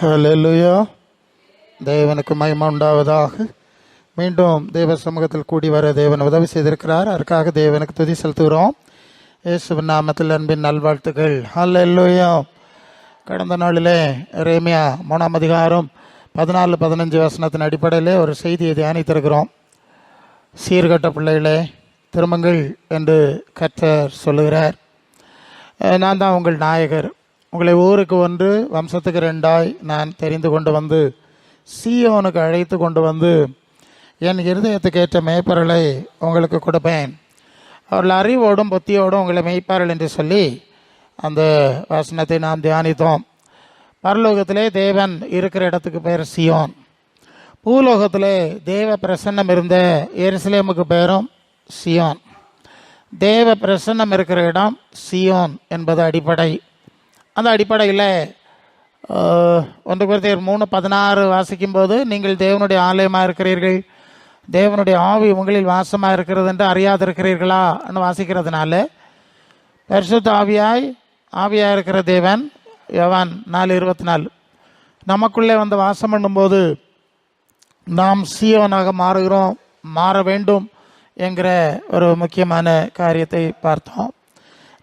ஹalleluya தேவனுக்கு மகிமை உண்டாவதாக. மீண்டும் தேவ சமூகத்தில் கூடி வர தேவன் உதவி செய்திருக்கிறார். அதற்காக தேவனுக்கு துதி செலுத்துகிறோம். இயேசுவின் நாமத்தில் அன்பின் நல்வாழ்த்துக்கள். ஹalleluya கடந்த நாளிலே ரேமியா மூணாம் அதிகாரம் பதினாலு பதினஞ்சு வசனத்தின் அடிப்படையிலே ஒரு செய்தியை தியானித்திருக்கிறோம். சீர்கட்ட பிள்ளைகளே திருமங்கள் என்று கர்த்தர் சொல்லுகிறார். நான் தான் உங்கள் நாயகர். உங்களை ஊருக்கு ஒன்று வம்சத்துக்கு ரெண்டாய் நான் தெரிந்து கொண்டு வந்து சீயோனுக்கு அழைத்து கொண்டு வந்து என் இருதயத்துக்கு ஏற்ற மேய்ப்பொருளை உங்களுக்கு கொடுப்பேன். அவர்கள் அறிவோடும் புத்தியோடும் உங்களை மெய்ப்பார்கள் என்று சொல்லி அந்த வசனத்தை நாம் தியானித்தோம். பரலோகத்திலே தேவன் இருக்கிற இடத்துக்கு பேர் சியோன். பூலோகத்திலே தேவ பிரசன்னம் இருந்த எருசலேமுக்கு பேரும் சியோன். தேவ பிரசன்னம் இருக்கிற இடம் சியோன் என்பது அடிப்படை. அந்த அடிப்படையில் ஒன்று குருத்தையர் மூணு பதினாறு வாசிக்கும்போது நீங்கள் தேவனுடைய ஆலயமாக இருக்கிறீர்கள். தேவனுடைய ஆவி உங்களில் வாசமாக இருக்கிறது என்று அறியாதிருக்கிறீர்களா என்று வாசிக்கிறதுனால பரிசுத்த ஆவியாய் ஆவியாக இருக்கிற தேவன் யவான் நாலு இருபத்தி நாலு நமக்குள்ளே வந்து வாசம் பண்ணும்போது நாம் சீவனாக மாறுகிறோம் மாற வேண்டும் என்கிற ஒரு முக்கியமான காரியத்தை பார்த்தோம்.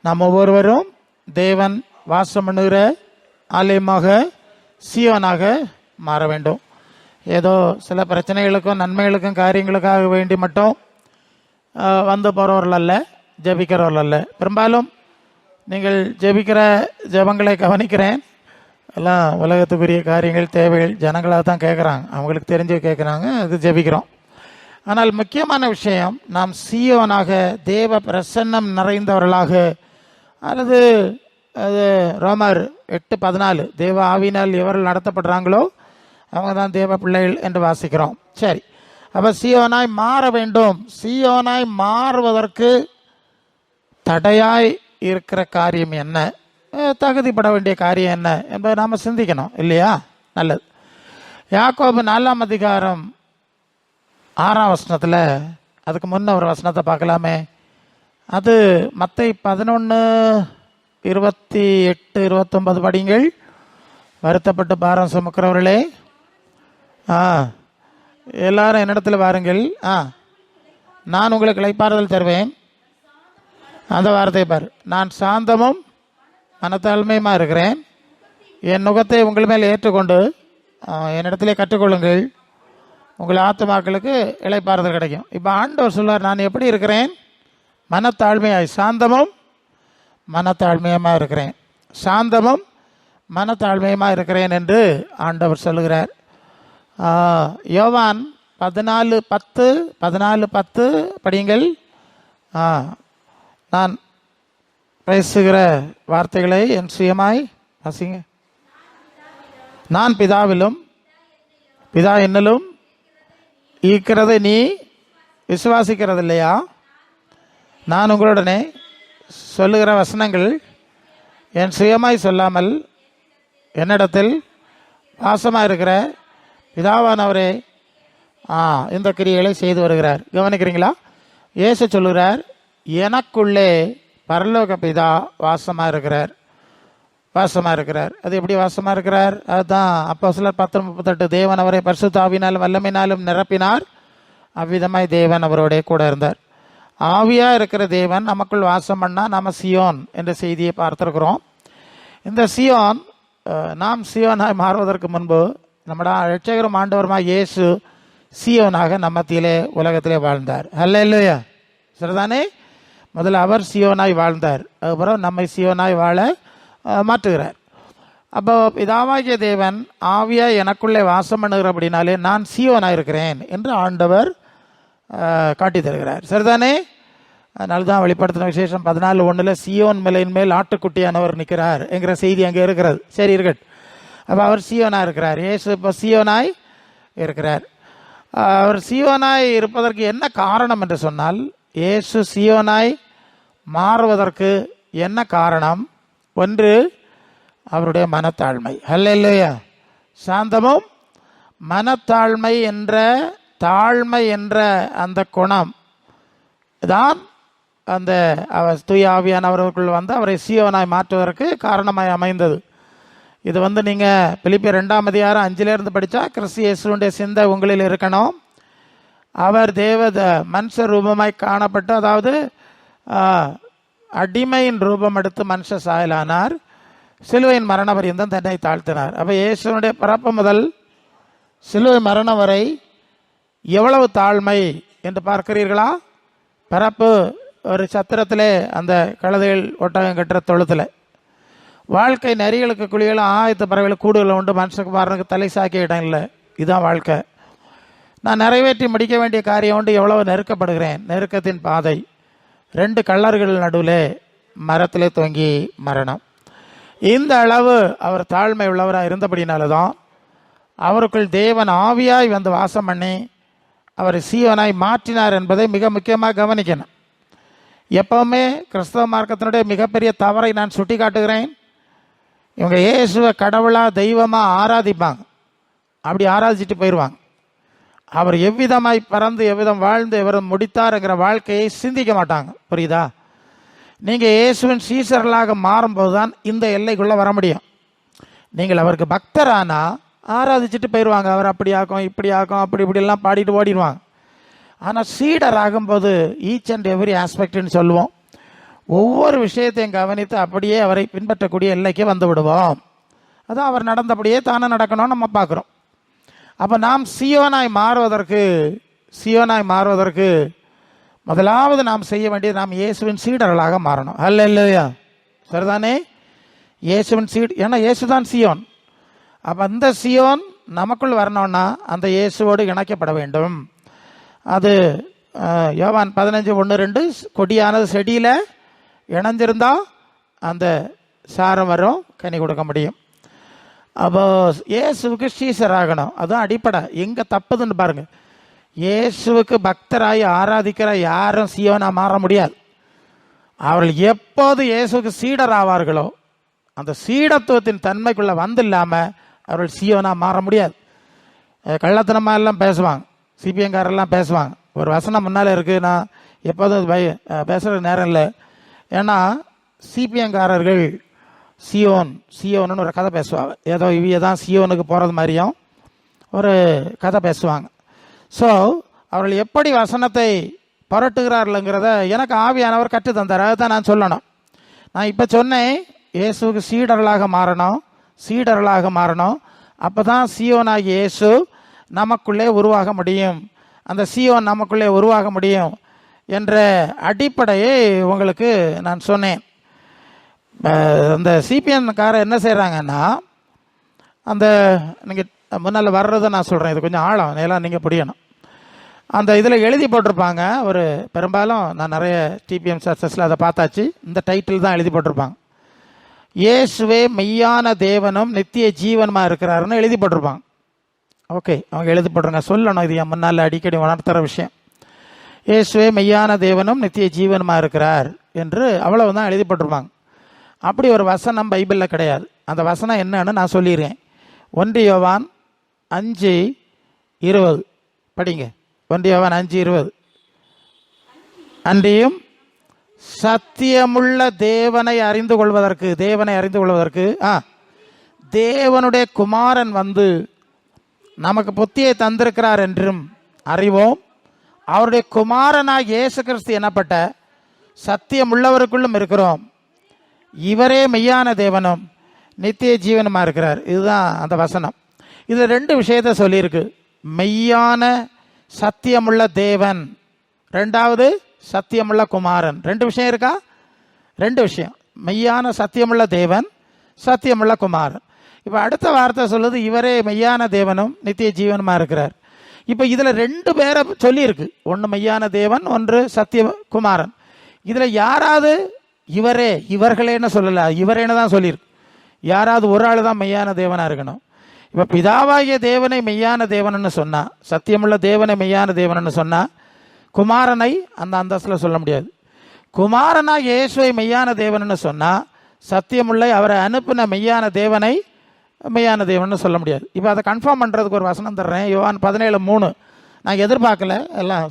நாம் ஒவ்வொருவரும் தேவன் வாசம் பண்ணுகிற ஆலயமாக சீவனாக மாற வேண்டும். ஏதோ சில பிரச்சனைகளுக்கும் நன்மைகளுக்கும் காரியங்களுக்காக வேண்டி மட்டும் வந்து போகிறவர்கள் அல்ல ஜெபிக்கிறவர்கள் அல்ல பெரும்பாலும் நீங்கள் ஜெபிக்கிற ஜெபங்களை கவனிக்கிறேன். எல்லாம் உலகத்துக்குரிய காரியங்கள் தேவைகள் ஜனங்களாக தான் கேட்குறாங்க அவங்களுக்கு தெரிஞ்சு கேட்குறாங்க அது ஜெபிக்கிறோம். ஆனால் முக்கியமான விஷயம் நாம் சீயோனாக தேவ பிரசன்னம் நிறைந்தவர்களாக அல்லது அது ரோமர் எட்டு பதினாலு தேவ ஆவினால் எவர்கள் நடத்தப்படுறாங்களோ அவங்க தான் தேவ பிள்ளைகள் என்று வாசிக்கிறோம். சரி. அப்போ சியோனாய் மாற வேண்டும். சியோனாய் மாறுவதற்கு தடையாய் இருக்கிற காரியம் என்ன? தகுதிப்பட வேண்டிய காரியம் என்ன என்பதை நாம் சிந்திக்கணும் இல்லையா? நல்லது. யாக்கோபு நாலாம் அதிகாரம் ஆறாம் வசனத்தில் அதுக்கு முன்ன ஒரு வசனத்தை பார்க்கலாமே. அது மற்ற பதினொன்று இருபத்தி எட்டு இருபத்தொன்பது படிங்கள் வருத்தப்பட்டு பாரம் சுமக்கிறவர்களே. ஆ எல்லாரும் என்னிடத்தில் வாருங்கள். ஆ நான் உங்களுக்கு இழைப்பாறுதல் தருவேன். அந்த வார்த்தையை பார் நான் சாந்தமும் மனத்தாழ்மையுமா இருக்கிறேன். என் நுகத்தை உங்கள் மேல் ஏற்றுக்கொண்டு என்னிடத்திலே கற்றுக்கொள்ளுங்கள். உங்கள் ஆத்மாக்களுக்கு இளைப்பாறுதல் கிடைக்கும். இப்போ ஆண்டவர் சொல்வார் நான் எப்படி இருக்கிறேன்? மனத்தாழ்மையாய் சாந்தமும் மனத்தாழ்மையமாக இருக்கிறேன். சாந்தமும் மனத்தாழ்மையமாக இருக்கிறேன் என்று ஆண்டவர் சொல்லுகிறார். யோவான் பதினாலு பத்து பதினாலு பத்து படியுங்கள். நான் பேசுகிற வார்த்தைகளை என் சுயமாய் வாசிங்க. நான் பிதாவிலும் பிதா என்னலும் ஈக்கிறதை நீ விசுவாசிக்கிறது இல்லையா நான் உங்களுடனே சொல்லுகிற வசனங்கள் என் சுயமாய் சொல்லாமல் என்னிடத்தில் வாசமாக இருக்கிற பிதாவானவரே ஆ இந்த கிரியைகளை செய்து வருகிறார். கவனிக்கிறீங்களா? இயேசு சொல்லுகிறார் எனக்குள்ளே பரலோக பிதா வாசமாக இருக்கிறார் வாசமாக இருக்கிறார் அது எப்படி வாசமாக இருக்கிறார் அதுதான் அப்போ சிலர் பத்து முப்பத்தெட்டு தேவன் அவரை பரிசுத்தாவினாலும் வல்லமையினாலும் நிரப்பினார். அவ்விதமாய் தேவன் அவரோடே கூட இருந்தார். ஆவியாக இருக்கிற தேவன் நமக்குள் வாசம் பண்ணால் நம்ம சியோன் என்ற செய்தியை பார்த்துருக்குறோம். இந்த சியோன் நாம் சியோனாய் மாறுவதற்கு முன்பு நம்மட ரட்சகரும் ஆண்டவருமா இயேசு சியோனாக நம்ம மத்தியிலே உலகத்திலே வாழ்ந்தார். அல்ல இல்லையா சரிதானே முதல்ல அவர் சியோனாய் வாழ்ந்தார். அதுக்கப்புறம் நம்மை சியோனாய் வாழ மாற்றுகிறார். அப்போ பிதாவாகிய தேவன் ஆவியா எனக்குள்ளே வாசம் பண்ணுகிற அப்படின்னாலே நான் சியோனாக இருக்கிறேன் என்று ஆண்டவர் காட்டி காட்டித் தருகிறார். சரிதானே? அதனால தான் வெளிப்படுத்தின விசேஷம் பதினாலு ஒன்றில் சியோன் மலையின் மேல் ஆட்டுக்குட்டியானவர் நிற்கிறார் என்கிற செய்தி அங்கே இருக்கிறது. சரி இருக்கட் அப்போ அவர் சியோனாக இருக்கிறார். ஏசு இப்போ சியோனாய் இருக்கிறார். அவர் சியோனாய் இருப்பதற்கு என்ன காரணம் என்று சொன்னால் இயேசு சியோனாய் மாறுவதற்கு என்ன காரணம்? ஒன்று அவருடைய மனத்தாழ்மை. அல்லையா சாந்தமும் மனத்தாழ்மை என்ற தாழ்மை என்ற அந்த குணம் தான் அந்த அவர் தூய ஆவியானவர்களுக்குள் வந்து அவரை சீவனாய் மாற்றுவதற்கு காரணமாய் அமைந்தது. இது வந்து நீங்கள் பிலிப்பியர் ரெண்டாம் அதிகாரம் அஞ்சிலேருந்து படித்தா கிறிஸ்து இயேசுடைய சிந்தை உங்களில் இருக்கணும். அவர் தேவத மனுஷ ரூபமாய் காணப்பட்டு அதாவது அடிமையின் ரூபம் எடுத்து மனுஷ சாயலானார். சிலுவையின் மரண பரியந்தம் தன்னை தாழ்த்தினார். அப்போ இயேசுனுடைய பிறப்பு முதல் சிலுவை மரணம் வரை எவ்வளவு தாழ்மை என்று பார்க்கிறீர்களா? பிறப்பு ஒரு சத்திரத்திலே அந்த கழுதைகள் ஒட்டகம் கட்டுற தொழுத்தில். வாழ்க்கை நரிகளுக்கு குழிகளும் ஆயத்த பறவைகள் கூடுதல் உண்டு மனுஷகுமாரனுக்கு தலை சாக்கிய இடம் இல்லை. இதுதான் வாழ்க்கை. நான் நிறைவேற்றி முடிக்க வேண்டிய காரியம் உண்டு எவ்வளவு நெருக்கப்படுகிறேன். நெருக்கத்தின் பாதை ரெண்டு கள்ளர்கள் நடுவில் மரத்திலே தொங்கி மரணம். இந்த அளவு அவர் தாழ்மை உள்ளவராக இருந்தபடினால தான் அவருக்குள் தேவன் ஆவியாய் வந்து வாசம் பண்ணி அவரை சீவனாய் மாற்றினார் என்பதை மிக முக்கியமாக கவனிக்கணும். எப்பவுமே கிறிஸ்தவ மார்க்கத்தினுடைய மிகப்பெரிய தவறை நான் சுட்டி காட்டுகிறேன் இவங்க இயேசுவை கடவுளாக தெய்வமாக ஆராதிப்பாங்க. அப்படி ஆராதிச்சுட்டு போயிடுவாங்க அவர் எவ்விதமாய் பறந்து எவ்விதம் வாழ்ந்து எவரும் முடித்தாருங்கிற வாழ்க்கையை சிந்திக்க மாட்டாங்க. புரியுதா? நீங்கள் இயேசுவின் சீசர்களாக மாறும்போது தான் இந்த எல்லைக்குள்ளே வர முடியும். நீங்கள் அவருக்கு பக்தரானால் ஆராதிச்சுட்டு போயிடுவாங்க அவர் அப்படி ஆக்கும் இப்படி ஆக்கும் அப்படி இப்படிலாம் பாடிட்டு ஓடிடுவாங்க. ஆனால் சீடர் ஆகும்போது ஈச் அண்ட் எவ்ரி ஆஸ்பெக்ட்னு சொல்லுவோம். ஒவ்வொரு விஷயத்தையும் கவனித்து அப்படியே அவரை பின்பற்றக்கூடிய எல்லைக்கு வந்து விடுவோம். அதான் அவர் நடந்தபடியே தானே நடக்கணும்னு நம்ம பார்க்குறோம். அப்போ நாம் சியோனாய் மாறுவதற்கு சியோனாய் மாறுவதற்கு முதலாவது நாம் செய்ய வேண்டியது நாம் இயேசுவின் சீடர்களாக மாறணும். அல்ல இல்லையா சரிதானே? இயேசுவின் சீட் ஏன்னா இயேசு தான் சியோன். அப்போ அந்த சியோன் நமக்குள் வரணும்னா அந்த இயேசுவோடு இணைக்கப்பட வேண்டும். அது யோவான் பதினஞ்சு ஒன்று ரெண்டு கொடியானது செடியில் இணைஞ்சிருந்தால் அந்த சாரம் வரும் கனி கொடுக்க முடியும். அப்போ இயேசுவுக்கு ஸ்ரீசர் ஆகணும் அதுதான் அடிப்படை. எங்கே தப்புதுன்னு பாருங்க. இயேசுவுக்கு பக்தராகி ஆராதிக்கிற யாரும் சியோனாக மாற முடியாது. அவர்கள் எப்போது இயேசுக்கு சீடர் ஆவார்களோ அந்த சீடத்துவத்தின் தன்மைக்குள்ளே வந்து இல்லாமல் அவர்கள் சியோனா மாற முடியாது. கள்ளத்தனமாக எல்லாம் பேசுவாங்க. சிபிஎம்காரெல்லாம் பேசுவாங்க. ஒரு வசனம் முன்னால் இருக்குது நான் எப்போதும் பய பேசுகிற நேரம் இல்லை. ஏன்னா சிபிஎம்காரர்கள் சியோன் சியோன்னு ஒரு கதை பேசுவாங்க. ஏதோ இவிய தான் சியோனுக்கு போகிறது மாதிரியும் ஒரு கதை பேசுவாங்க. ஸோ அவர்கள் எப்படி வசனத்தை புரட்டுகிறார்கள்ங்கிறத எனக்கு ஆவியானவர் கற்று தந்தார் அதை தான் நான் சொல்லணும். நான் இப்போ சொன்னேன் இயேசுவுக்கு சீடர்களாக மாறணும். சீடர்களாக மாறணும். அப்போ தான் சியோனாகிய இயேசு நமக்குள்ளே உருவாக முடியும். அந்த சியோன் நமக்குள்ளே உருவாக முடியும் என்ற அடிப்படையை உங்களுக்கு நான் சொன்னேன். அந்த அந்த சிபிஎன்காரர் என்ன செய்கிறாங்கன்னா அந்த நீங்கள் முன்னால் வர்றதை நான் சொல்கிறேன் இது கொஞ்சம் ஆழம் எல்லாம் நீங்கள் புரியணும். அந்த இதில் எழுதி போட்டிருப்பாங்க. ஒரு பெரும்பாலும் நான் நிறைய டிபிஎம் சர்ச்சஸில் அதை பார்த்தாச்சு. இந்த டைட்டில் தான் எழுதி போட்டிருப்பாங்க. இயேசுவே மெய்யான தேவனும் நித்திய ஜீவனமாக இருக்கிறாருன்னு எழுதி போட்டிருப்பாங்க. ஓகே அவங்க எழுதி போட்டிருங்க. சொல்லணும் இது என் முன்னால் அடிக்கடி உணர்த்துற விஷயம். இயேசுவே மெய்யான தேவனும் நித்திய ஜீவனமாக இருக்கிறார் என்று அவ்வளவுதான் எழுதி போட்டிருப்பாங்க. அப்படி ஒரு வசனம் பைபிளில் கிடையாது. அந்த வசனம் என்னன்னு நான் சொல்லிடுறேன். ஒன்று யோவான் அஞ்சு இருபது. படிங்க. ஒன்று யோவான் அஞ்சு இருபது. அன்றியும் சத்தியமுள்ள தேவனை அறிந்து கொள்வதற்கு தேவனை அறிந்து கொள்வதற்கு ஆ தேவனுடைய குமாரன் வந்து நமக்கு புத்தியை தந்திருக்கிறார் என்றும் அறிவோம். அவருடைய குமாரனாக இயேசு கிறிஸ்து எனப்பட்ட சத்தியமுள்ளவருக்குள்ளும் இருக்கிறோம். இவரே மெய்யான தேவனும் நித்திய ஜீவனமாக இருக்கிறார். இதுதான் அந்த வசனம். இது ரெண்டு விஷயத்த சொல்லியிருக்கு. மெய்யான சத்தியமுள்ள தேவன் ரெண்டாவது சத்தியமுள்ள குமாரன். ரெண்டு விஷயம் இருக்கா? ரெண்டு விஷயம். மெய்யான சத்தியமுள்ள தேவன் சத்தியமுள்ள குமாரன். இப்போ அடுத்த வார்த்தை சொல்லுது இவரே மெய்யான தேவனும் நித்திய ஜீவனுமா இருக்கிறார். இப்போ இதில் ரெண்டு பேரை சொல்லியிருக்கு. ஒன்று மெய்யான தேவன் ஒன்று சத்திய குமாரன். இதில் யாராவது இவரே இவர்களேன்னு சொல்லலை இவரேன்னு தான் சொல்லியிருக்கு. யாராவது ஒரு ஆள் தான் மெய்யான தேவனாக இருக்கணும். இப்போ பிதாவாகிய தேவனை மெய்யான தேவனன்னு சொன்னால் சத்தியமுள்ள தேவனை மெய்யான தேவனன்னு சொன்னால் குமாரனை அந்த அந்தஸ்தில் சொல்ல முடியாது. குமாரனாக இயேசுவை மெய்யான தேவன்னு சொன்னால் சத்தியமுள்ளை அவரை அனுப்பின மெய்யான தேவனை மெய்யான தேவன்னு சொல்ல முடியாது. இப்போ அதை கன்ஃபார்ம் பண்ணுறதுக்கு ஒரு வசனம் தர்றேன். யோவான் பதினேழு மூணு. நான் எதிர்பார்க்கல. எல்லாம்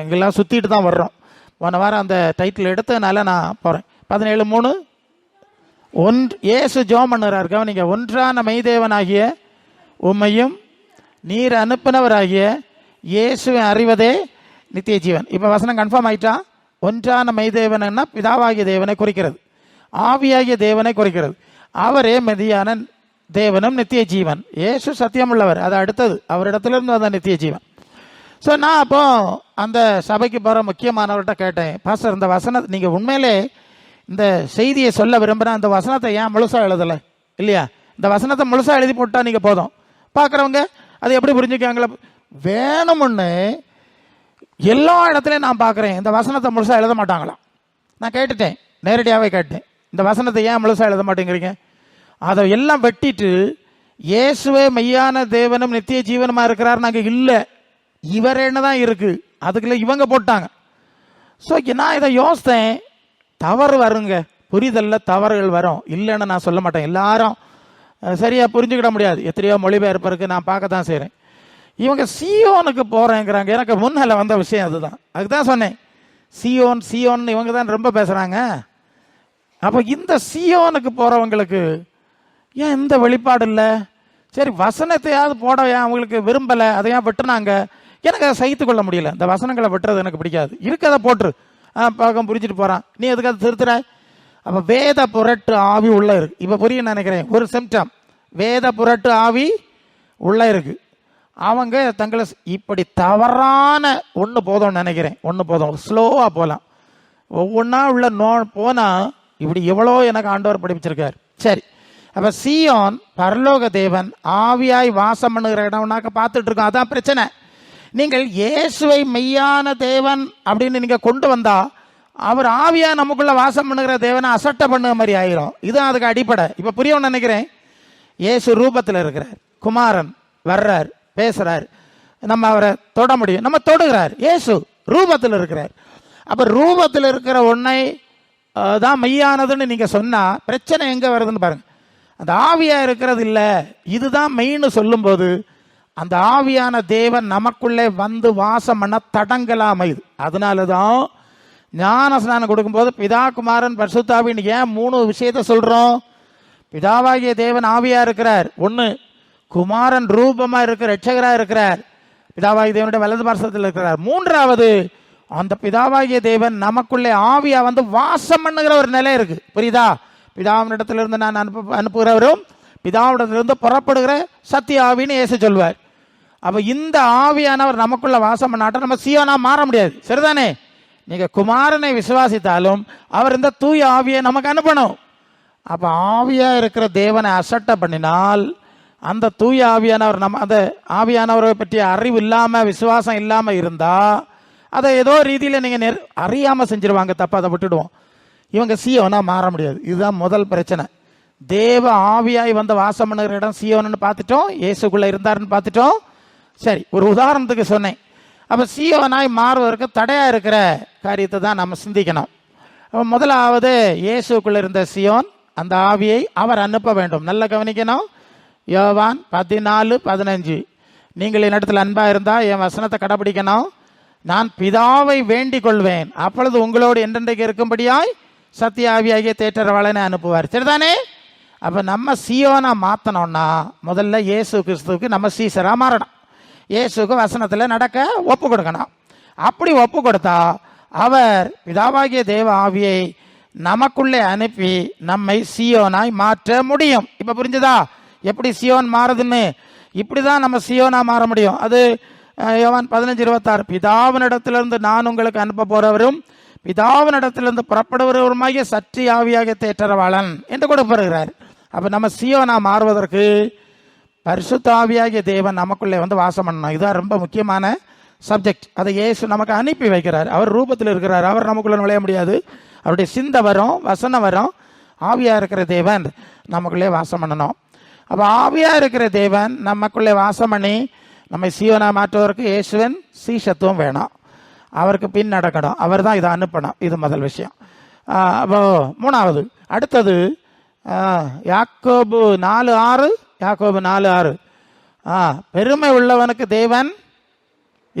எங்கெல்லாம் சுற்றிட்டு தான் வர்றோம். போன வாரம் அந்த டைட்டில் எடுத்ததுனால நான் போகிறேன் பதினேழு மூணு. ஒன் ஏசு ஜோம் பண்ணுறார் கவனிங்க ஒன்றான மெய்தேவனாகிய உம்மையும் நீர் அனுப்பினவராகிய இயேசுவை அறிவதே நித்திய ஜீவன் இப்போ வசனம் கன்ஃபார்ம் ஆயிட்டா? ஒன்றான மெய்தேவன்னா பிதாவாகிய தேவனை குறிக்கிறது. ஆவியாகிய தேவனை குறிக்கிறது. அவரே மெதியான தேவனும் நித்திய ஜீவன் இயேசு சத்தியமுள்ளவர். அது அடுத்தது. அவரிடத்துலேருந்து வந்த நித்திய ஜீவன் ஸோ நான் அப்போ அந்த சபைக்கு போகிற முக்கியமானவர்கிட்ட கேட்டேன். பாஸ்டர் இந்த வசனத்தை நீங்கள் உண்மையிலே இந்த செய்தியை சொல்ல விரும்புகிறேன் அந்த வசனத்தை ஏன் முழுசாக எழுதலை? இல்லையா? இந்த வசனத்தை முழுசாக எழுதி போட்டால் நீங்கள் போதும். பார்க்குறவங்க அது எப்படி புரிஞ்சுக்காங்களே வேணும்னு எல்லா இடத்துலையும் நான் பார்க்குறேன். இந்த வசனத்தை முழுசாக எழுத மாட்டாங்களாம். நான் கேட்டுட்டேன். நேரடியாகவே கேட்டேன். இந்த வசனத்தை ஏன் முழுசாக எழுத மாட்டேங்கிறீங்க? அதை எல்லாம் வெட்டிட்டு இயேசுவே மெய்யான தேவனும் நித்திய ஜீவனமாக இருக்கிறார் நாங்கள் இல்லை. இவர் என்ன தான் இருக்குது அதுக்குள்ள இவங்க போட்டாங்க. ஸோ நான் இதை யோசித்தேன். தவறு வருங்க. புரிதல்ல தவறுகள் வரும். இல்லைன்னு நான் சொல்ல மாட்டேன். எல்லாரும் சரியாக புரிஞ்சுக்கிட முடியாது. எத்தனையோ மொழிபெயர்ப்பருக்கு நான் பார்க்க தான் செய்கிறேன் இவங்க சியோனுக்கு போகிறேங்கிறாங்க எனக்கு முன்னால் வந்த விஷயம் அதுதான். அதுக்கு தான் சொன்னேன். சியோன் சியோன் இவங்க தான் ரொம்ப பேசுகிறாங்க அப்போ இந்த சியோனுக்கு போகிறவங்களுக்கு ஏன் இந்த வெளிப்பாடு இல்லை? சரி வசனத்தையாவது போட ஏன் அவங்களுக்கு விரும்பலை? அதை ஏன் வெட்டுனாங்க. எனக்கு அதை சகித்து கொள்ள முடியல. இந்த வசனங்களை வெட்டுறது எனக்கு பிடிக்காது. இருக்கதை போட்டுரு. ஆ பக்கம் புரிஞ்சுட்டு போகிறான் நீ எதுக்கு அதை திருத்துற? அப்போ வேத புரட்டு ஆவி உள்ள இருக்கு. இப்போ புரியும் நினைக்கிறேன். ஒரு சிம்டம் வேத புரட்டு ஆவி உள்ள இருக்கு. அவங்க தங்களை இப்படி தவறான ஒன்று போதும்னு நினைக்கிறேன். ஒன்று போதும். ஸ்லோவாக போகலாம் ஒவ்வொன்றா உள்ள நோ போனால் இப்படி எவ்வளோ எனக்கு ஆண்டவர் படிப்பிச்சிருக்கார். சரி. அப்போ சியோன் பரலோக தேவன் ஆவியாய் வாசம் பண்ணுகிற இடம்னாக்க பார்த்துட்டு இருக்கோம் அதான் பிரச்சனை. நீங்கள் இயேசுவை மெய்யான தேவன் அப்படின்னு நீங்கள் கொண்டு வந்தால் அவர் ஆவியாக நமக்குள்ளே வாசம் பண்ணுகிற தேவனை அசட்டை பண்ணுற மாதிரி ஆயிரும். இதுதான் அதுக்கு அடிப்படை. இப்போ புரியணும்னு நினைக்கிறேன். இயேசு ரூபத்தில் இருக்கிறார். குமாரன் வர்றார். பேசுறார். நம்ம அவரை தொட முடியும். நம்ம தொடுகிறார். இயேசு ரூபத்தில் இருக்கிறார். அப்போ ரூபத்தில் இருக்கிற ஒன்றை தான் மெய்யானதுன்னு நீங்கள் சொன்னால் பிரச்சனை எங்கே வருதுன்னு பாருங்கள் அந்த ஆவியாக இருக்கிறது இல்லை. இதுதான் மெயின்னு சொல்லும்போது அந்த ஆவியான தேவன் நமக்குள்ளே வந்து வாசம் பண்ண தடங்கலாமைது அதனால தான் ஞான ஸ்நானம் கொடுக்கும்போது பிதா குமாரன் பரிசுத்தாவின்னு ஏன் மூணு விஷயத்த சொல்கிறோம் பிதாவாகிய தேவன் ஆவியாக இருக்கிறார். ஒன்று குமாரன் ரூபமாக இருக்கிற ரட்சகராக இருக்கிறார். பிதாவாகிய தேவனுடைய வலது பார்சத்தில் இருக்கிறார். மூன்றாவது அந்த பிதாவாகிய தேவன் நமக்குள்ளே ஆவியா வந்து வாசம் பண்ணுகிற ஒரு நிலை இருக்கு. புரியுதா? பிதாவினிடத்திலிருந்து நான் அனுப்ப அனுப்புகிறவரும் பிதாவிடத்திலிருந்து புறப்படுகிற சத்திய ஆவின்னு ஏச சொல்வார். அப்போ இந்த ஆவியானவர் நமக்குள்ள வாசம் பண்ணாட்டம் நம்ம சீயோனா மாற முடியாது. சரிதானே? நீங்கள் குமாரனை விசுவாசித்தாலும் அவர் இந்த தூய ஆவியை நமக்கு அனுப்பணும். அப்போ ஆவியாக இருக்கிற தேவனை அசட்டை பண்ணினால் அந்த தூய ஆவியானவர் நம்ம அந்த ஆவியானவரை பற்றிய அறிவு இல்லாமல் விசுவாசம் இல்லாமல் இருந்தால் அதை ஏதோ ரீதியில் நீங்கள் நெர்- அறியாம செஞ்சுருவாங்க தப்பா அதை விட்டுடுவோம். இவங்க சியோனா மாற முடியாது. இதுதான் முதல் பிரச்சனை. தேவ ஆவியாய் வந்த வாசம் பண்ணுகிற இடம் சியோன்னு பார்த்துட்டோம். இயேசுக்குள்ளே இருந்தாருன்னு பார்த்துட்டோம். சரி ஒரு உதாரணத்துக்கு சொன்னேன். அப்போ சியோனாய் மாறுவதற்கு தடையாக இருக்கிற காரியத்தை தான் நம்ம சிந்திக்கணும். அப்போ முதலாவது இயேசுக்குள்ளே இருந்த சியோன் அந்த ஆவியை அவர் அனுப்ப வேண்டும். நல்லா கவனிக்கணும். யோவான் பதினாலு பதினஞ்சு. நீங்கள் என்னிடத்தில் அன்பாக இருந்தால் என் வசனத்தை கடைபிடிக்கணும். நான் பிதாவை வேண்டிக் கொள்வேன் அப்பொழுது உங்களோடு என்றென்றைக்கு இருக்கும்படியாய் சத்தியாவியாகிய தேட்டரவாளனை அனுப்புவார். சரிதானே? அப்போ நம்ம சியோனா மாற்றணும்னா முதல்ல இயேசு கிறிஸ்துவுக்கு நம்ம சீசராக மாறணும். இயேசுக்கு வசனத்தில் நடக்க ஒப்பு கொடுக்கணும். அப்படி ஒப்பு கொடுத்தா அவர் பிதாவாகிய தேவ ஆவியை நமக்குள்ளே அனுப்பி நம்மை சியோனாய் மாற்ற முடியும். இப்போ புரிஞ்சுதா? எப்படி சியோன் மாறுதுன்னு? இப்படிதான் நம்ம சியோனாக மாற முடியும். அது யோவான் பதினஞ்சு இருபத்தாறு பிதாவினிடத்திலிருந்து நான் உங்களுக்கு அனுப்ப போறவரும் பிதாவினிடத்திலிருந்து புறப்படுகிறவருமாகிய சற்றி ஆவியாக தேற்றரவாளன் என்று கூட பெறுகிறார் அப்போ நம்ம சியோனா மாறுவதற்கு பரிசுத்த ஆவியாகிய தேவன் நமக்குள்ளே வந்து வாசம் பண்ணணும். இதுதான் ரொம்ப முக்கியமான சப்ஜெக்ட். அதை இயேசு நமக்கு அனுப்பி வைக்கிறார். அவர் ரூபத்தில் இருக்கிறார். அவர் நமக்குள்ளே நுழைய முடியாது. அவருடைய சிந்தை வரும் வசனம் வரும். ஆவியாக இருக்கிற தேவன் நமக்குள்ளே வாசம் பண்ணணும். அப்போ ஆவியாக இருக்கிற தேவன் நமக்குள்ளே வாசம் பண்ணி நம்மை சீவனாக மாற்றுவதற்கு இயேசுவன் சீஷத்துவம் வேணும். அவருக்கு பின் நடக்கணும். அவர் தான் இதை அனுப்பணும். இது முதல் விஷயம். அப்போ மூணாவது. அடுத்தது யாக்கோபு நாலு ஆறு யாக்கோபு நாலு ஆறு. ஆ பெருமை உள்ளவனுக்கு தேவன்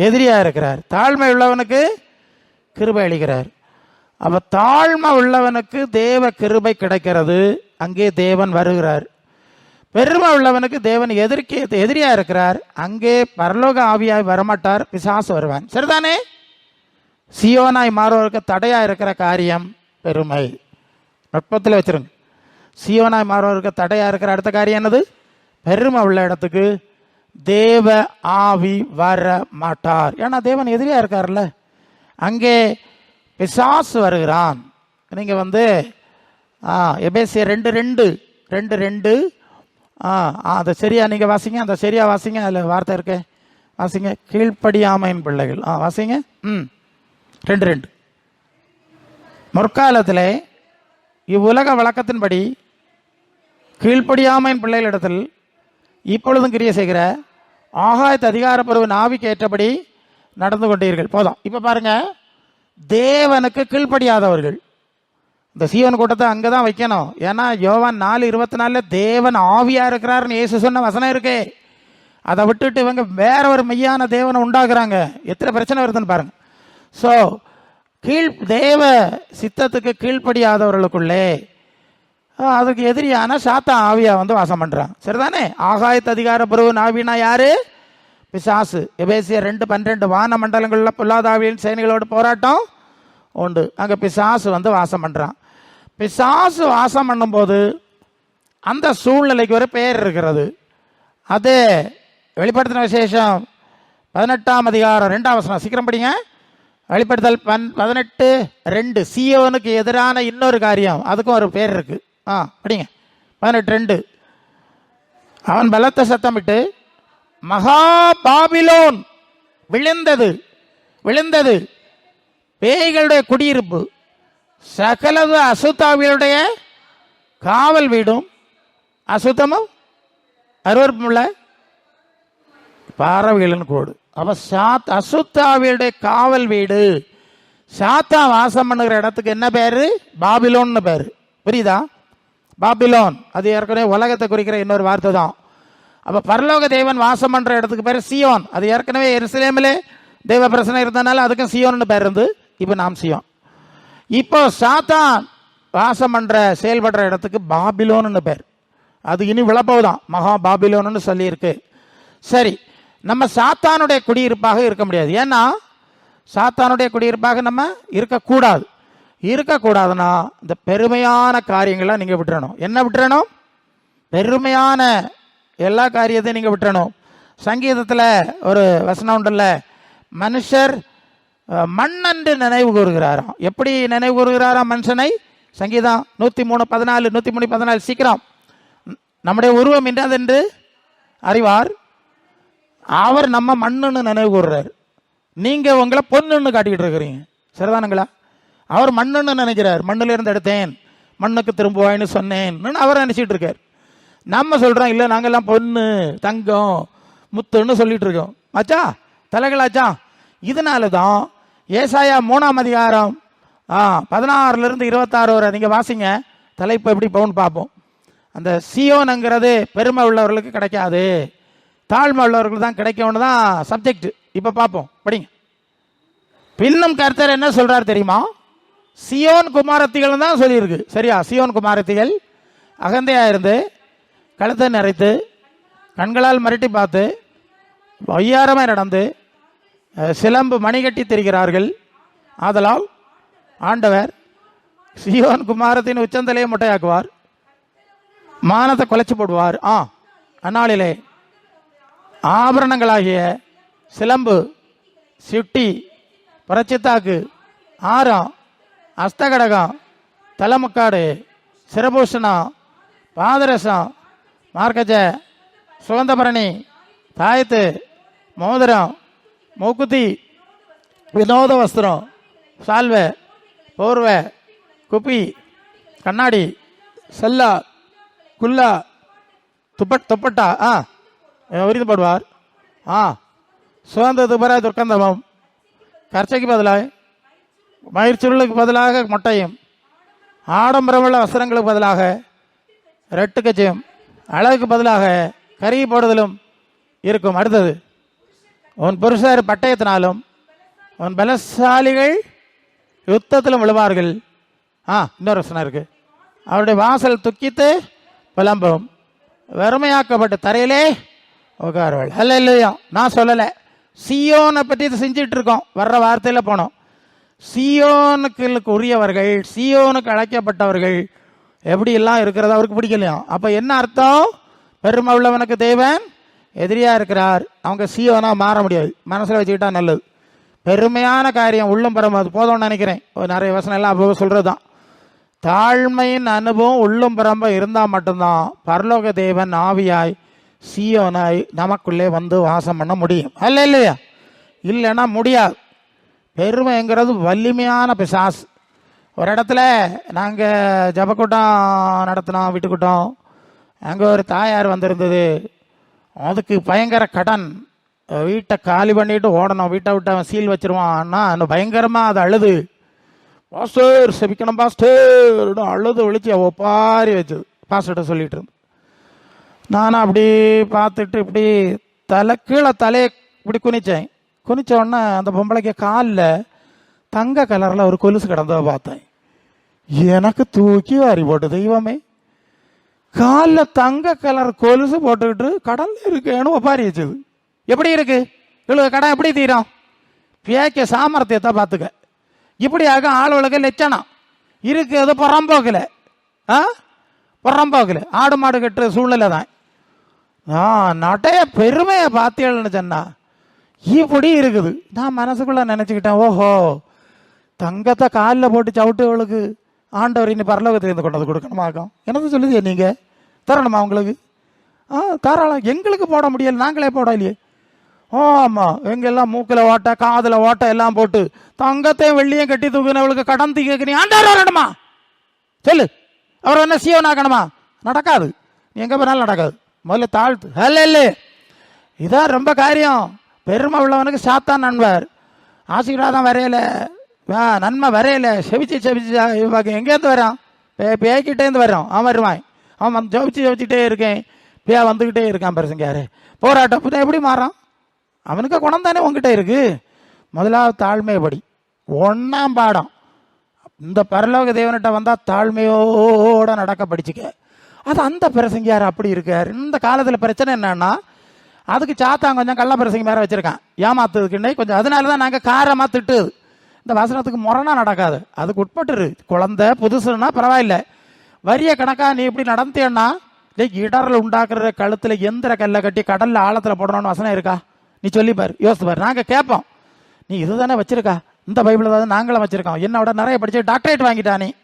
எதிரியாக இருக்கிறார். தாழ்மை உள்ளவனுக்கு கிருபை அளிக்கிறார். அப்போ தாழ்மை உள்ளவனுக்கு தேவ கிருபை கிடைக்கிறது. அங்கே தேவன் வருகிறார். பெருமை உள்ளவனுக்கு தேவன் எதிர்க்க எதிரியா இருக்கிறார். அங்கே பரலோக ஆவியாய் வரமாட்டார். பிசாசு வருவான். சரிதானே? சியோனாய் மாறுவதற்கு தடையா இருக்கிற காரியம் பெருமை. நுட்பத்தில் வச்சிருங்க. சியோனாய் மாறுவதற்கு தடையா இருக்கிற அடுத்த காரியம் என்னது? பெருமை உள்ள இடத்துக்கு தேவ ஆவி வர மாட்டார் ஏன்னா தேவன் எதிரியா இருக்கார்ல. அங்கே பிசாசு வருகிறான். நீங்க வந்து எபேசிய ரெண்டு ரெண்டு ரெண்டு ரெண்டு ஆ ஆ, அதை சரியா? நீங்கள் வாசிங்க அந்த சரியா வாசிங்க அதில் வார்த்தை இருக்கு. வாசிங்க. கீழ்ப்படியாமையின் பிள்ளைகள். ஆ வாசிங்க. ம். ரெண்டு ரெண்டு. முற்காலத்தில் இவ்வுலக வழக்கத்தின்படி கீழ்ப்படியாமையின் பிள்ளைகளிடத்தில் இப்பொழுதும் கிரிய செய்கிற ஆகாயத்து அதிகாரப்பூர்வ நாவிக்கு ஏற்றபடி நடந்து கொண்டீர்கள். போதும். இப்போ பாருங்கள் தேவனுக்கு கீழ்ப்படியாதவர்கள். இந்த சீவன் கூட்டத்தை அங்கே தான் வைக்கணும். ஏன்னா யோவான் நாலு இருபத்தி நாலில் தேவன் ஆவியாக இருக்கிறாருன்னு ஏசு சொன்ன வசனம் இருக்கே. அதை விட்டுட்டு இவங்க வேற ஒரு மெய்யான தேவனை உண்டாக்குறாங்க. எத்தனை பிரச்சனை வருதுன்னு பாருங்க. ஸோ கீழ் தேவ சித்தத்துக்கு கீழ்ப்படியாதவர்களுக்குள்ளே அதுக்கு எதிரியான சாத்தா ஆவியா வந்து வாசம் பண்றான். சரிதானே? ஆகாயத்து அதிகார பிறகு ஆவினா யாரு? பிசாசு. எபேசிய ரெண்டு பன்னிரெண்டு வான மண்டலங்களில் பொல்லாதாவியின் சேனைகளோட போராட்டம் உண்டு. அங்கே பிசாசு வந்து வாசம் பண்றான். பிசாசு வாசம் பண்ணும்போது அந்த சூழ்நிலைக்கு ஒரு பெயர் இருக்கிறது. அது வெளிப்படுத்தின விசேஷம் பதினெட்டாம் அதிகாரம் ரெண்டாம் வசனம். சீக்கிரம் படிங்க. வெளிப்படுத்தல் பன் பதினெட்டு ரெண்டு. சியோனுக்கு எதிரான இன்னொரு காரியம். அதுக்கும் ஒரு பேர் இருக்கு. ஆ படிங்க. பதினெட்டு ரெண்டு. அவன் பலத்த சத்தமிட்டு மகா பாபிலோன்! விழுந்தது. விழுந்தது. பேய்களுடைய குடியிருப்பு. சகலது அசுத்தாவியுடைய காவல் வீடும் அசுத்தமும் அருவருப்புள்ள பாறவைகளின் கோடு. அப்போ சாத் அசுத்தாவியுடைய காவல் வீடு. சாத்தா வாசம் பண்ணுகிற இடத்துக்கு என்ன பேரு? பாபிலோன்னு பேரு. புரியுதா? பாபிலோன். அது ஏற்கனவே உலகத்தை குறிக்கிற இன்னொரு வார்த்தை தான். அப்போ பரலோக தேவன் வாசம் பண்ணுற இடத்துக்கு பேர் சியோன். அது ஏற்கனவே எருசலேமிலே தெய்வ பிரச்சனை இருந்தனால அதுக்கும் சியோன்னு பேர் இருந்து. இப்போ நாம் சியோன். இப்போ சாத்தான் வாசம் பண்ணுற செயல்படுற இடத்துக்கு பாபிலோன்னு பேர். அது இனி விளப்பவுதான். மகா பாபிலோன்னு சொல்லியிருக்கு. சரி நம்ம சாத்தானுடைய குடியிருப்பாக இருக்க முடியாது. ஏன்னா சாத்தானுடைய குடியிருப்பாக நம்ம இருக்கக்கூடாது. இருக்கக்கூடாதுன்னா இந்த பெருமையான காரியங்களை நீங்கள் விட்டுறணும். என்ன விட்டுறணும்? பெருமையான எல்லா காரியத்தையும் நீங்கள் விட்டுறணும். சங்கீதத்தில் ஒரு வசனம் உண்டுல்ல மனுஷர் அஹ், மண்ணென்று நினைவு கூறுகிறாராம். எப்படி நினைவு கூறுகிறாராம் மனுஷனை? சங்கீதம் நூற்றி மூணு பதினாலு நூற்றி மூணு பதினாலு. சீக்கிரம். நம்முடைய உருவம் என்றதென்று அறிவார். அவர் நம்ம மண்ணுன்னு நினைவு கூறுறார். நீங்கள் உங்களை பொண்ணுன்னு காட்டிக்கிட்டு இருக்கிறீங்க. சரிதானுங்களா? அவர் மண்ணுன்னு நினைக்கிறார். மண்ணிலிருந்து எடுத்தேன். மண்ணுக்கு திரும்புவாயின்னு சொன்னேன். அவர் நினச்சிட்டு இருக்கார். நம்ம சொல்கிறோம் இல்லை நாங்கள்லாம் பொண்ணு தங்கம் முத்துன்னு சொல்லிட்டு இருக்கோம். ஆச்சா தலைகளாச்சா இதனால தான் ஏசாயா மூணாம் அதிகாரம் ஆ இருபத்தாறு வரை நீங்கள் வாசிங்க. தலைப்பு எப்படி போகணும்னு பார்ப்போம். அந்த சியோனுங்கிறது பெருமை உள்ளவர்களுக்கு கிடைக்காது. தாழ்மை உள்ளவர்களுக்கு தான் கிடைக்கும்னு தான் சப்ஜெக்ட் இப்போ பார்ப்போம். படிங்க. பின்னும் கர்த்தர் என்ன சொல்கிறார் தெரியுமா? சியோன் குமாரத்திகள் தான் சொல்லியிருக்கு. சரியா? சியோன் குமாரத்திகள் அகந்தையாக இருந்து கழுத்தை நிறைத்து கண்களால் மிரட்டி பார்த்து ஒய்யாரமாக நடந்து சிலம்பு மணிகட்டி தெரிகிறார்கள். ஆதலால் ஆண்டவர் சியோன் குமாரத்தின் உச்சந்தலையை முட்டையாக்குவார். மானத்தை குலைச்சி போடுவார். ஆ அந்நாளிலே ஆபரணங்களாகிய சிலம்பு சிட்டி புரட்சித்தாக்கு ஆரம் அஸ்தகடகம் தலைமுக்காடு சிரபூஷணம் பாதரசம் மார்க்கஜ சுகந்தபரணி தாயத்து மோதிரம் மூக்குத்தி வினோத வஸ்திரம் சால்வை போர்வை குப்பி கண்ணாடி செல்லா குல்லா துப்பட் துப்பட்டா ஆ உரிந்து போடுவார். ஆ சுகந்த துபர துர்க்கந்தமம் கர்ச்சைக்கு பதிலாக மயிர்ச்சுருளுக்கு பதிலாக மொட்டையும் ஆடம்பரமுள்ள வஸ்திரங்களுக்கு பதிலாக ரெட்டு கச்சையும் அழகுக்கு பதிலாக கருகி போடுதலும் இருக்கும். அடுத்தது உன் புருஷர் பட்டயத்தினாலும் உன் பலசாலிகள் யுத்தத்திலும் விழுவார்கள். ஆ இன்னொரு வசனம் இருக்கு. அவருடைய வாசல் துக்கித்து புலம்பும். வெறுமையாக்கப்பட்ட தரையிலே உட்காருவாள். அல்ல இல்லையா நான் சொல்லலை. சியோனை பற்றி இதை செஞ்சிட்டு இருக்கோம். வர்ற வார்த்தையில் போனோம். சியோனுக்கு உரியவர்கள் சியோனுக்கு அழைக்கப்பட்டவர்கள் எப்படி எல்லாம் இருக்கிறது அவருக்கு பிடிக்கலையாம் அப்போ என்ன அர்த்தம்? பெருமை உள்ளவனுக்கு தேவன் எதிரியாக இருக்கிறார். அவங்க சியோனா மாற முடியாது. மனசில் வச்சுக்கிட்டா நல்லது. பெருமையான காரியம். உள்ளம் பெறும் அது போதும்னு நினைக்கிறேன். நிறைய வசனம் எல்லாம் அப்போ சொல்கிறது தான் தாழ்மையின் அனுபவம் உள்ளும் பரம்ப இருந்தால் மட்டும்தான் பரலோக தேவன் ஆவியாய் சியோனாய் நமக்குள்ளே வந்து வாசம் பண்ண முடியும். அல்ல இல்லையா? இல்லைன்னா முடியாது. பெருமைங்கிறது வலிமையான பிசாஸ் ஒரு இடத்துல நாங்கள் ஜபக்கூட்டம் நடத்தினோம் வீட்டுக்கூட்டம். அங்கே ஒரு தாயார் வந்திருந்தது. அதுக்கு பயங்கர கடன். வீட்டை காலி பண்ணிட்டு ஓடணும். வீட்டை விட்டு அவன் சீல் வச்சிருவான்னா ஆனால் பயங்கரமாக அது அழுது. பாஸ்டர் செபிக்கணும் பாஸ்டர். அழுது ஒழிச்சு ஒப்பாரி வச்சது. பாஸ்டர்கிட்ட சொல்லிட்டு இருந்து நானும் அப்படி பார்த்துட்டு இப்படி தலை கீழே தலையை இப்படி குனிச்சேன். குனிச்ச உடனே அந்த பொம்பளைக்கு காலில் தங்க கலரில் ஒரு கொலுசு கிடந்ததை பார்த்தேன். எனக்கு தூக்கி வாரி போட்டு தெய்வமே காலில் தங்க கலர் கொலுசு போட்டுக்கிட்டு கடல் இருக்கேன்னு ஒப்பாரி வச்சது. எப்படி இருக்கு? இவ்வளவு கடன் எப்படி தீரும்? பேக்க சாமர்த்தியத்தை பார்த்துக்க. இப்படியாக ஆளுகளுக்கு லட்சணம். இருக்கிறது புறம்போக்கில். ஆ? புறம்போக்கில். ஆடு மாடு கட்டுற சூழ்நிலை தான். ஆ நடைய பெருமையை பார்த்தேன்னு சொன்னா இப்படி இருக்குது. நான் மனசுக்குள்ள நினச்சிக்கிட்டேன் ஓஹோ தங்கத்தை காலில் போட்டு சவுட்டுகளுக்கு ஆண்டவர் இனி பரலோகத்திலேருந்து கொண்டு வந்து கொடுக்கணுமாக்கும் என்னது சொல்லுது நீங்கள் தரணுமா உங்களுக்கு? ஆ தாராளம். எங்களுக்கு போட முடியல நாங்களே போட இல்லையே. ஆமாம் எங்கெல்லாம் மூக்கில் ஓட்ட காதில் ஓட்ட எல்லாம் போட்டு தங்கத்தையும் வெள்ளியும் கட்டி தூக்கினவளுக்கு கடன் தீ கேட்குறீங்க ஆண்டவர் வரணுமா? சொல்லு. அவர் என்ன சீவனாக்கணுமா நடக்காது. நீ எங்கே போனாலும் நடக்காது. முதல்ல தாழ்த்து. அல்ல இல்லை இதான் ரொம்ப காரியம். பெருமை உள்ளவனுக்கு சாத்தான் நண்பர். ஆசீர்வாதம் தான் வரையலை. நன்மை வரையில. செவிச்சு செவிச்சு பார்க்க எங்கேருந்து வரான்? பே பேய்கிட்டேருந்து வரான் அவன் வருவான். அவன் வந்து ஜெபிச்சு ஜெபிச்சுட்டே இருக்கேன். பே வந்துக்கிட்டே இருக்கான் பரிசங்காரு போராட்டம் பின்ன எப்படி மாறான்? அவனுக்கு குணம் தானே உங்ககிட்ட இருக்கு? முதலாவது தாழ்மைப்படி ஒன்றாம் பாடம். இந்த பரலோக தேவன்கிட்ட வந்தால் தாழ்மையோட நடக்க படிச்சுக்க. அது அந்த பிரசங்கியார் அப்படி இருக்கார். இந்த காலத்தில் பிரச்சனை என்னன்னா அதுக்கு சாத்தான் கொஞ்சம் கள்ள பிரசங்க மேலே வச்சிருக்கான். ஏமாத்துறதுக்குன்னே கொஞ்சம் அதனால தான் நாங்கள் காரமாக திட்டுது இந்த வசனத்துக்கு முரணாக நடக்காது. அதுக்கு உட்பட்டுரு. குழந்தை புதுசுன்னா பரவாயில்ல. வரிய கணக்காக நீ இப்படி நடந்தேன்னா இல்லை இடரில் உண்டாக்குற கழுத்தில் எந்திர கல்லை கட்டி கடலில் ஆழத்தில் போடணும்னு வசனம் இருக்கா? நீ சொல்லி பாரு யோசித்து பாரு. நாங்கள் கேட்போம். நீ இதுதானே வச்சிருக்கா? இந்த பைபிள் தான் நாங்களும் வச்சுருக்கோம். என்னோட நிறைய படித்து டாக்டரேட் வாங்கிட்டா நீ?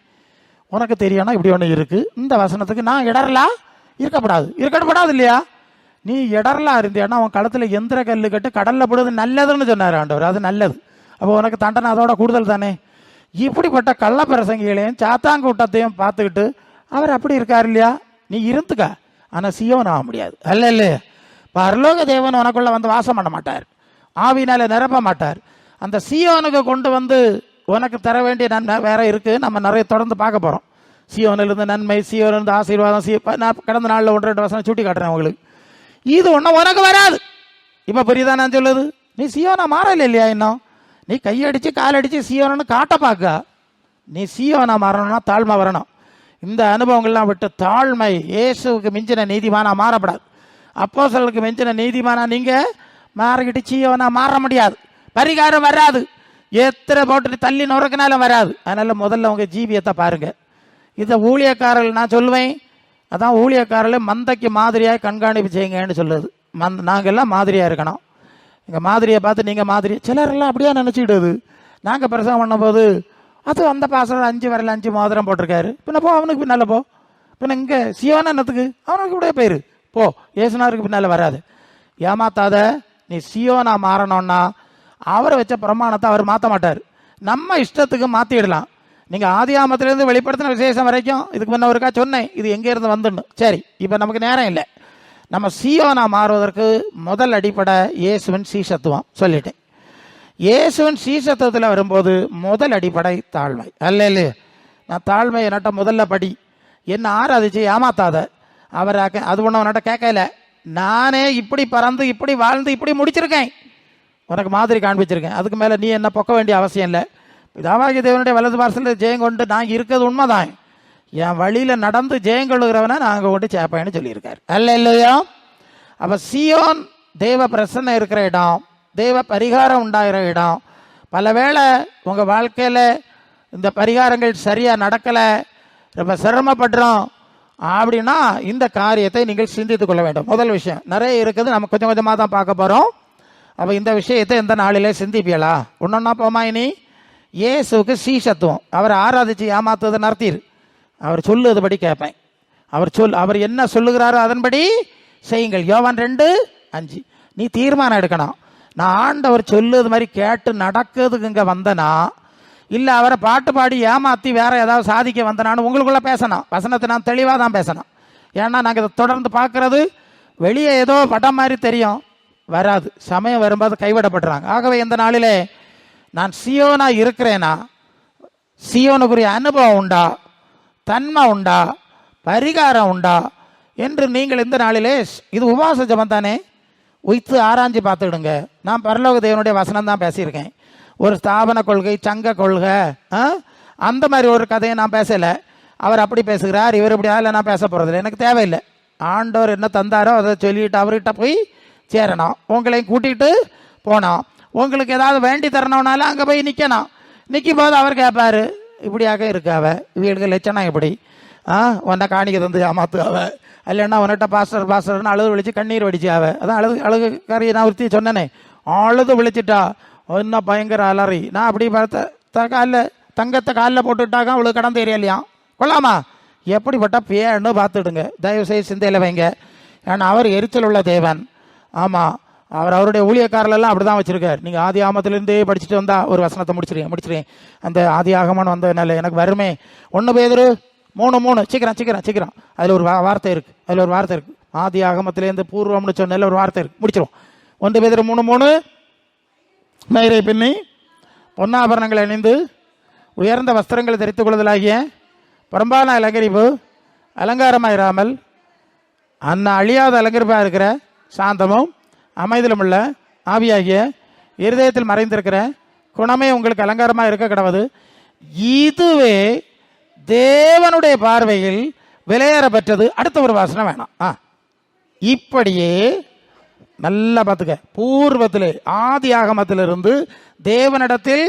உனக்கு தெரியணும் இப்படி ஒன்று இருக்குது இந்த வசனத்துக்கு நான் இடரலா இருக்கப்படாது இருக்கப்படாது இல்லையா? நீ இடரலா இருந்தேன்னா உன் கழுத்தில் எந்திர கல்லு கட்டு கடலில் போடுறது நல்லதுன்னு சொன்னார் ஆண்டவர். அது நல்லது. அப்போ உனக்கு தண்டனை அதோட கூடுதல் தானே? இப்படிப்பட்ட கள்ள பிரசங்கிகளையும் சாத்தாங்கூட்டத்தையும் பார்த்துக்கிட்டு அவர் அப்படி இருக்கார் இல்லையா? நீ இருந்துக்க. ஆனால் சியோன் ஆக முடியாது. அல்ல இல்லையே பரலோக தேவன் உனக்குள்ள வந்து வாசம் பண்ண மாட்டார். ஆவினால நிரப்ப மாட்டார். அந்த சியோனுக்கு கொண்டு வந்து உனக்கு தர வேண்டிய நன்மை வேற இருக்கு. நம்ம நிறைய தொடர்ந்து பார்க்க போறோம். சியோனிலிருந்து நன்மை சியோனிலிருந்து ஆசீர்வாதம் சி நான் கடந்த நாளில் ஒன்று ரெண்டு வசனம் சுட்டி காட்டுறேன் உங்களுக்கு. இது ஒன்றும் உனக்கு வராது. இப்போ புரியுதா நான் சொல்லுது? நீ சியோனா மாறல இல்லையா இன்னும்? நீ கையடிச்சு காலடிச்சு சியோனன்னு காட்ட பார்க்க. நீ சீவனா மாறணும்னா தாழ்மை வரணும். இந்த அனுபவங்கள்லாம் விட்டு தாழ்மை இயேசுவுக்கு மிஞ்சின நீதிமானா மாறப்படாது. அப்போஸ்தலருக்கு மிஞ்சின நீதிமானா நீங்க மாறிக்கிட்டு சீவனா மாற முடியாது. பரிகாரம் வராது. எத்தனை போட்டு தள்ளி நுறக்கினாலும் வராது. அதனால முதல்ல உங்க ஜீவியத்தை பாருங்க. இதை ஊழியக்காரர்கள் நான் சொல்லுவேன் அதான் ஊழியக்காரர்கள் மந்தைக்கு மாதிரியாக கண்காணிப்பு செய்யுங்கன்னு சொல்லுது. மந் நாங்கள்லாம் மாதிரியாக இருக்கணும். எங்கள் மாதிரியை பார்த்து நீங்கள் மாதிரி. சிலரெல்லாம் அப்படியே நினச்சிக்கிடுது நாங்கள் பிரசவம் பண்ணும்போது அது அந்த பாசம் அஞ்சு வரல அஞ்சு மோதிரம் போட்டிருக்காரு. பின்ன போ அவனுக்கு பின்னால் போ. பின்ன இங்கே சிவனா என்னத்துக்கு? அவனுக்கு இப்படியே போயிரு போ ஏசுனாருக்கு பின்னால் வராது. ஏமாத்தாத நீ சியோனா மாறணும்னா அவரை வச்ச பிரமாணத்தை அவர் மாற்ற மாட்டார். நம்ம இஷ்டத்துக்கு மாற்றிடலாம் நீங்கள் ஆதி ஆமத்திலேருந்து வெளிப்படுத்தின விசேஷம் வரைக்கும் இதுக்கு முன்ன ஒருக்கா சொன்னேன் இது எங்கேருந்து வந்துடணும் சரி இப்போ நமக்கு நேரம் இல்லை. நம்ம சியோனா மாறுவதற்கு முதல் அடிப்படை இயேசுவின் சீசத்துவம் சொல்லிட்டேன். இயேசுவின் சீசத்துவத்தில் வரும்போது முதல் அடிப்படை தாழ்மை. அல்ல இல்லையே நான் தாழ்மை என்னட்ட முதல்ல படி. என்ன ஆராதிச்சு ஏமாத்தாத. அவர் அது ஒன்றும் அவன்கிட்ட கேட்கல. நானே இப்படி பறந்து இப்படி வாழ்ந்து இப்படி முடிச்சிருக்கேன். உனக்கு மாதிரி காண்பிச்சிருக்கேன். அதுக்கு மேலே நீ என்ன பொக்க வேண்டிய அவசியம் இல்லை. பிதாவாகி தேவனுடைய வலது பார்சலில் ஜெயம் கொண்டு நான் இருக்கிறது உண்மைதான். என் வழியில் நடந்து ஜெயங்கொழுகிறவனை நாங்கள் கொண்டு சேர்ப்பேன்னு சொல்லியிருக்காரு. அல்ல இல்லையா அப்போ சியோன் தேவ பிரசன்னம் இருக்கிற இடம் தேவ பரிகாரம் உண்டாகிற இடம் பல வேளை உங்கள் வாழ்க்கையில் இந்த பரிகாரங்கள் சரியாக நடக்கலை ரொம்ப சிரமப்படுறோம் அப்படின்னா இந்த காரியத்தை நீங்கள் சிந்தித்துக் கொள்ள வேண்டும். முதல் விஷயம் நிறைய இருக்குது நம்ம கொஞ்சம் கொஞ்சமாக தான் பார்க்க போகிறோம் அப்போ இந்த விஷயத்தை இந்த நாளிலே சிந்திப்பியலா ஒன்றொன்னா போமா இனி? இயேசுவுக்கு சீசத்துவம் அவர் ஆராதிச்சு ஏமாத்துவதை நடத்திரு அவர் சொல்லுவதுபடி கேட்பேன் அவர் சொல் அவர் என்ன சொல்லுகிறாரோ அதன்படி செய்யுங்கள். யோவான் ரெண்டு அஞ்சு. நீ தீர்மானம் எடுக்கணும். நான் ஆண்டவர் சொல்லுது மாதிரி கேட்டு நடக்கிறதுக்கு இங்கே வந்தனா இல்லை அவரை பாட்டு பாடி ஏமாற்றி வேற ஏதாவது சாதிக்க வந்தனான்னு உங்களுக்குள்ள பேசணும். வசனத்தை நான் தெளிவாக தான் பேசணும். ஏன்னா நாங்கள் இதை தொடர்ந்து பார்க்கறது வெளியே ஏதோ படம் மாதிரி தெரியும். வராது. சமயம் வரும்போது கைவிடப்படுறாங்க. ஆகவே இந்த நாளிலே நான் சியோனா இருக்கிறேனா? சியோனுக்குரிய அனுபவம் உண்டா? தன்மை உண்டா? பரிகாரம் உண்டா? என்று நீங்கள் இந்த நாளிலே இது உபவாச ஜபம் தானே? உய்த்து ஆராய்ஞ்சு பார்த்துக்கிடுங்க. நான் பரலோக தேவனுடைய வசனம் தான் பேசியிருக்கேன். ஒரு ஸ்தாபன கொள்கை சங்க கொள்கை ஆ? அந்த மாதிரி ஒரு கதையை நான் பேசலை. அவர் அப்படி பேசுகிறார் இவர் இப்படி இல்லை நான் பேச போகிறதில்ல எனக்கு தேவையில்லை. ஆண்டவர் என்ன தந்தாரோ அதை சொல்லிட்டு அவர்கிட்ட போய் சேரணும். உங்களையும் கூட்டிகிட்டு போனோம் உங்களுக்கு ஏதாவது வேண்டி தரணும்னாலும் அங்கே போய் நிற்கணும் நிற்கும் போது அவர் கேட்பாரு இப்படியாக இருக்காவ இவங்களுக்கு லட்சணம் எப்படி ஆ உன்னை காணிக்க தந்து ஏமாத்து இல்லைன்னா உன்னிட்ட பாஸ்டர் பாஸ்டர்னு அழுது விழிச்சு கண்ணீர் வடிச்சாவ அதான் அழுது அழுகு கறியை நான் உறுத்தி சொன்னனே. அழுது விழிச்சிட்டா. என்ன பயங்கர அலறி. நான் அப்படி பார்த்த காலில் தங்கத்தை காலில் போட்டுட்டாக்கா அவளுக்கு கடன் தெரியலையா கொள்ளாமா எப்படிப்பட்ட பேன்னு பார்த்துடுங்க. தயவு செய்து சிந்தையில் வைங்க. ஏன்னா அவர் எரிச்சல் உள்ள தேவன். ஆமாம் அவர் அவருடைய ஊழியக்காரர்களெல்லாம் அப்படி தான் வச்சுருக்கார். நீங்கள் ஆதி ஆமத்திலேருந்தே படிச்சுட்டு வந்தால் ஒரு வசனத்தை முடிச்சிருக்கேன் முடிச்சிருக்கேன் அந்த ஆதி ஆகமான்னு வந்ததுனால எனக்கு வருமே ஒன்று பேதரு மூணு மூணு. சீக்கிரம் சீக்கிரம் சீக்கிரம். அதில் ஒரு வார்த்தை இருக்குது அதில் ஒரு வார்த்தை இருக்குது ஆதி ஆகமத்திலேருந்து பூர்வம்னு சொன்னதில் ஒரு வார்த்தை இருக்குது முடிச்சிருவோம். ஒன்று பேதரு மூணு மூணு. மயிரை பின்னி பொன்னாபரணங்களை அணிந்து உயர்ந்த வஸ்திரங்களை தரித்துக் கொள்வதாகிய பரம்பான அலங்கரிப்பு அலங்காரமாயிராமல் அன்ன அழியாத அலங்கரிப்பாக இருக்கிற சாந்தமும் அமைதிலும் உள்ள ஆவியாகிய இருதயத்தில் மறைந்திருக்கிற குணமே உங்களுக்கு அலங்காரமாக இருக்க கிடவது. இதுவே தேவனுடைய பார்வையில் விளையாட பெற்றது அடுத்த ஒரு வாசனை வேணாம். ஆ. இப்படியே நல்லா பார்த்துக்க. பூர்வத்திலே ஆதி ஆகமத்திலிருந்து தேவனிடத்தில்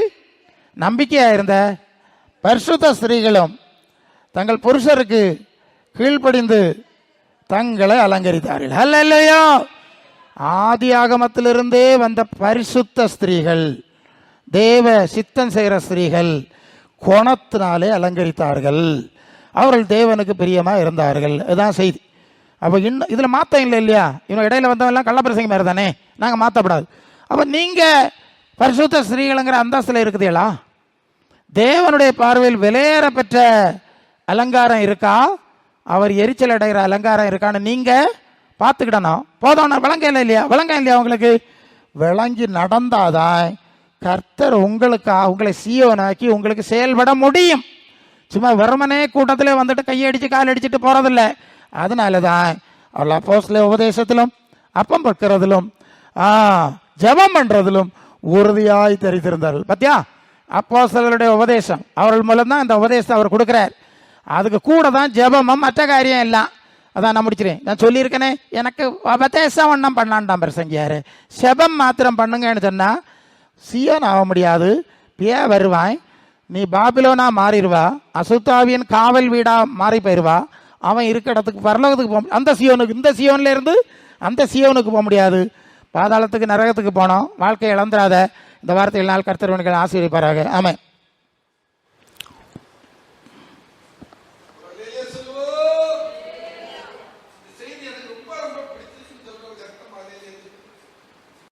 நம்பிக்கையாக இருந்த பரிசுத்த ஸ்திரீகளும் தங்கள் புருஷருக்கு கீழ்ப்படிந்து தங்களை அலங்கரித்தார்கள். அல்ல இல்லையோ ஆதி ஆகமத்திலிருந்தே வந்த பரிசுத்த ஸ்திரீகள் தேவ சித்தம் செய்கிற ஸ்திரீகள் குணத்தினாலே அலங்கரித்தார்கள். அவர்கள் தேவனுக்கு பிரியமாக இருந்தார்கள். இதுதான் செய்தி. அப்போ இன்னும் இதில் மாற்றம் இல்லை இல்லையா? இவன் இடையில வந்தவெல்லாம் கள்ளப்பிரசங்க மாதிரி தானே? நாங்கள் மாற்றப்படாது அப்போ நீங்கள் பரிசுத்த ஸ்திரீகளுங்கிற அந்தஸ்தில் இருக்குதுங்களா தேவனுடைய பார்வையில் விலையேற பெற்ற அலங்காரம் இருக்கா? அவர் எரிச்சல் அடைகிற அலங்காரம் இருக்கான்னு நீங்கள் பார்த்துக்கிடணும். போதும் விளங்கல இல்லையா? விளங்க இல்லையா உங்களுக்கு? விளங்கி நடந்தாதான் கர்த்தர் உங்களுக்கு உங்களை சீவனாக்கி உங்களுக்கு செயல்பட முடியும். சும்மா வெறுமனே கூட்டத்தில் வந்துட்டு கையடிச்சு கால் அடிச்சுட்டு போகிறதில்ல அதனால தான் அவள் அப்போஸ்ல உபதேசத்திலும் அப்பம் பக்கிறதிலும் ஆ பண்ணுறதிலும் பண்றதிலும் உறுதியாய் பார்த்தியா பத்தியா? அப்போஸ்தலருடைய உபதேசம். அவர்கள் மூலம் தான் இந்த உபதேசத்தை அவர் கொடுக்குறார். அதுக்கு கூட தான் ஜெபமும் மற்ற காரியம் எல்லாம். அதான் நான் முடிச்சிருக்கேன் நான் சொல்லியிருக்கேனே. எனக்கு உபதேசம் ஒன்றும் பண்ணான்டாம் பிரசங்கியார். செபம் மாத்திரம் பண்ணுங்கன்னு சொன்னால் சியோன் ஆக முடியாது. பியா வருவாய். நீ பாபிலோனா மாறிடுவா. அசுத்தாவியன் காவல் வீடாக மாறி போயிடுவா. அவன் இருக்க இடத்துக்கு பரலோகத்துக்கு போக அந்த சியோனுக்கு இந்த சியோன்லேருந்து அந்த சியோனுக்கு போக முடியாது. பாதாளத்துக்கு நரகத்துக்கு போனோம். வாழ்க்கையை இழந்துராத இந்த வார்த்தைகள் நாள் கர்த்தர் ஆசீர்வதிப்பாராக. ஆமாம்